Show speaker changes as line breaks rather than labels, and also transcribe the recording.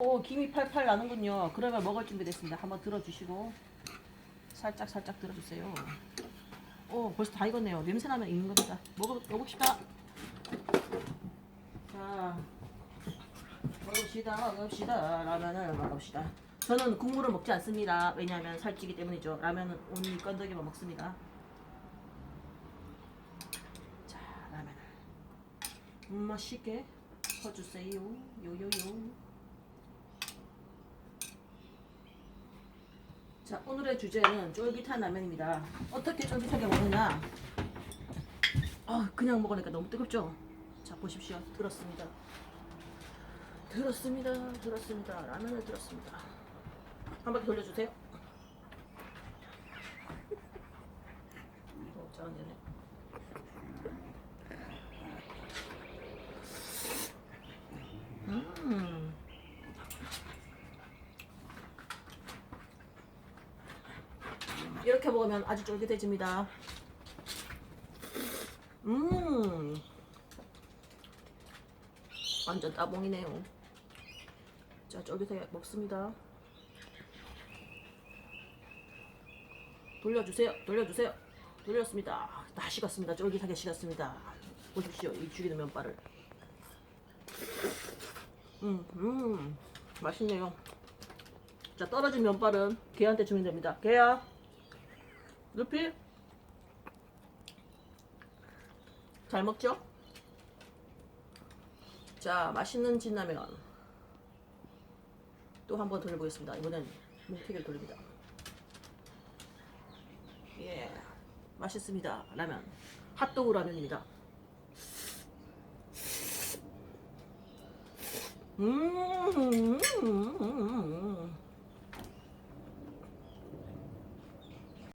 오, 김이 팔팔 나는군요. 그러면 먹을 준비 됐습니다. 한번 들어주시고 살짝 살짝 들어주세요. 오, 벌써 다 익었네요. 냄새 나면 익는 겁니다. 먹어 먹읍시다. 자, 먹읍시다, 먹읍시다. 라면을 먹읍시다. 저는 국물을 먹지 않습니다. 왜냐하면 살찌기 때문이죠. 라면은 온리 건더기만 먹습니다. 자, 라면을 맛있게 퍼주세요. 요요요. 자, 오늘의 주제는 쫄깃한 라면입니다. 어떻게 쫄깃하게 먹느냐? 아, 그냥 먹으니까 너무 뜨겁죠? 자, 보십시오. 들었습니다. 들었습니다. 들었습니다. 라면을 들었습니다. 한 바퀴 돌려주세요. 어, 짜증내네. 음. 이렇게 먹으면 아주 쫄깃해집니다. 음. 완전 따봉이네요. 자, 쫄깃하게 먹습니다. 돌려주세요. 돌려주세요. 돌렸습니다. 다 식었습니다. 쫄깃하게 식었습니다. 보십시오. 이 죽이는 면발을. 음, 음. 맛있네요. 자, 떨어진 면발은 개한테 주면 됩니다. 개야. 루피. 잘 먹죠? 자, 맛있는 진라면. 또 한 번 돌려보겠습니다. 이번엔 뭉태기를 돌립니다. 예. 맛있습니다. 라면. 핫도그 라면입니다. 음, 음, 음, 음,